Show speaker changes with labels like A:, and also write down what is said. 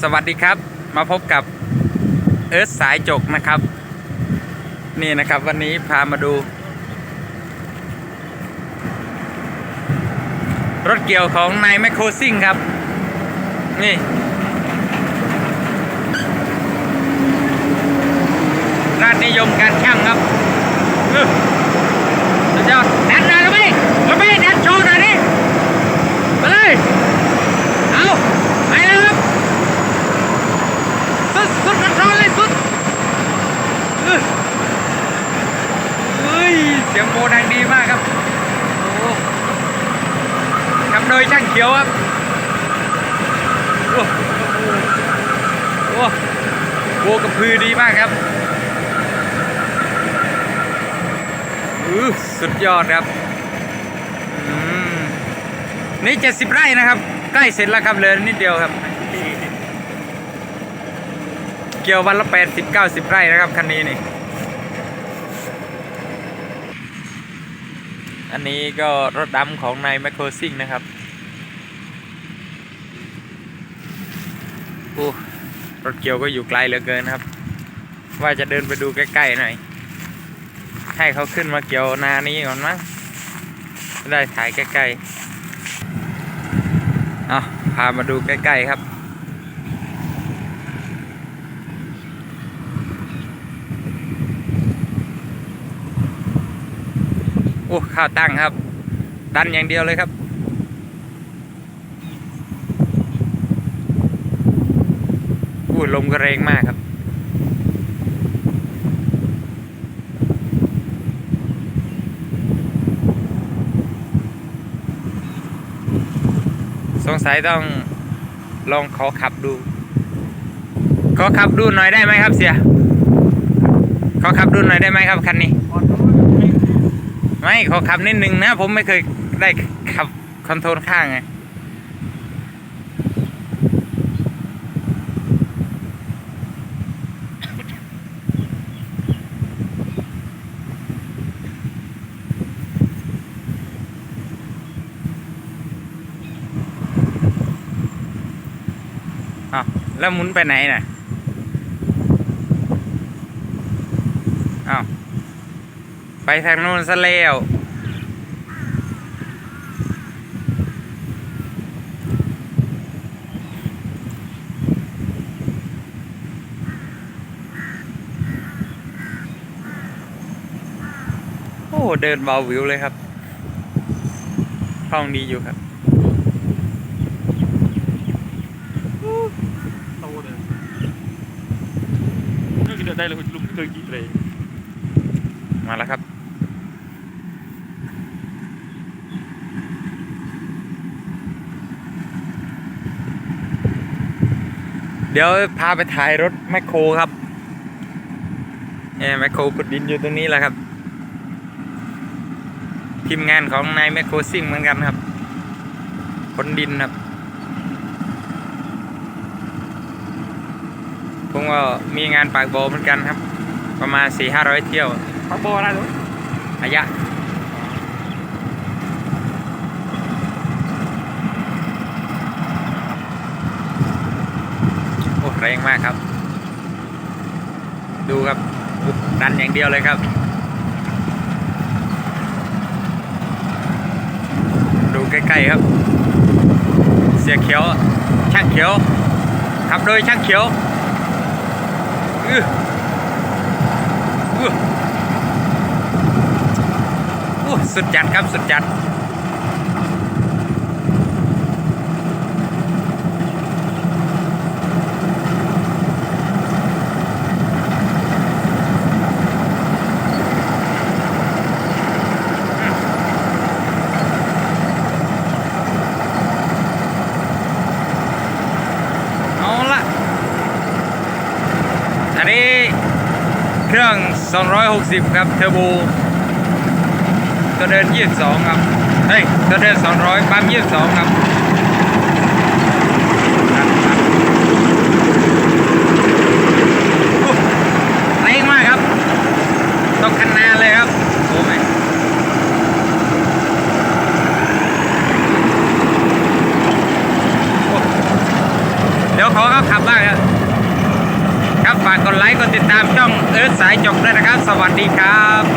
A: สวัสดีครับ มาพบกับเอิร์ธสายจกนะครับ นี่นะครับวันนี้พามาดู รถเกี่ยวของนายแมคโครซิ่งครับ นี่ ราชนิยมการช่างครับสุดยอดดันหน่อยเราไม่เราไม่ดันโชว์หน่อยดิไปเลย เอาไปเลยครับ สุดสุดกระโดดเลยสุดอื้อเฮ้ ยังโบดังดีมากครับโอ้ทำโดยช่างเขียวครับโอ้โหโบกระพือดีมากครับอือสุดยอดครับอืมนี่เจ็ดสิบไร่นะครับ ใกล้เสร็จแล้วครับเลือนิดเดียวครับ เกี่ยววันละแปดสิบเก้าสิบไร่นะครับคันนี้นี่ อันนี้ก็รถดำของนายแมคโครซิ่งนะครับโอ้รถเกียวก็อยู่ไกลเหลือเกินครับ ว่าจะเดินไปดูใกล้ๆหน่อย ให้เขาขึ้นมาเกี่ยวนานี้ก่อนมั้งจะได้ถ่ายใกล้ๆเอาพามาดูใกล้ๆครับ อ้ข้าวตั้งครับ ดันอย่างเดียวเลยครับ อู้ลมก็แรงมากครับสงสัยต้องลองขอขับดู ขอขับดูหน่อยได้ไหมครับเสีย ขอขับดูหน่อยได้ไหมครับคันนี้ ไม่ขอขับนิดนึงนะ ผมไม่เคยได้ขับคอนโทรลข้างไงอ้าวแล้วมุนไปไหนน่ะอ้าว ไปทางโน้นซะแล้วโอ้เดินเบาวิวเลยครับคล่องดีอยู่ครับ
B: โตเลยเรื่องกินได้เลยลุงเคยกินเลย
A: มาแล้วครับ เดี๋ยวพาไปถ่ายรถแมคโครครับเนี่ยแมคโครขุดดินอยู่ตรงนี้แหละครับ ทีมงานของนายแมคโครซิ่งเหมือนกันครับคนดินครับผมก็มีงานปากโบอเหมือนกันครับ ประมาณสี่ห้าร้อยเที่ยว
B: ปักบออะไรหรอ
A: ระยะ โอ้ แรงมากครับ ดูครับดันอย่างเดียวเลยครับ ดูใกล้ๆครับ เสียเขียว ช่างเขียวขับโดยช่างเขียวอื้ออื้อโอ้สุดจัดครับ สุดจัด เอาละอันนี้ เครื่อง 260 ครับ เทอร์โบตัวเดิน 22 ครับ เฮ้ยตัวเดิน 200 ปั๊ม 22 ครับโอ้แรงมากครับต้องคันนาเลยครับ โอ้ไม่โอ้เดี๋ยวขอเขาขับบ้างครับ ครับฝากกดไลค์กดติดตามช่องเอิร์ธสายจบด้วยนะครับ สวัสดีครับ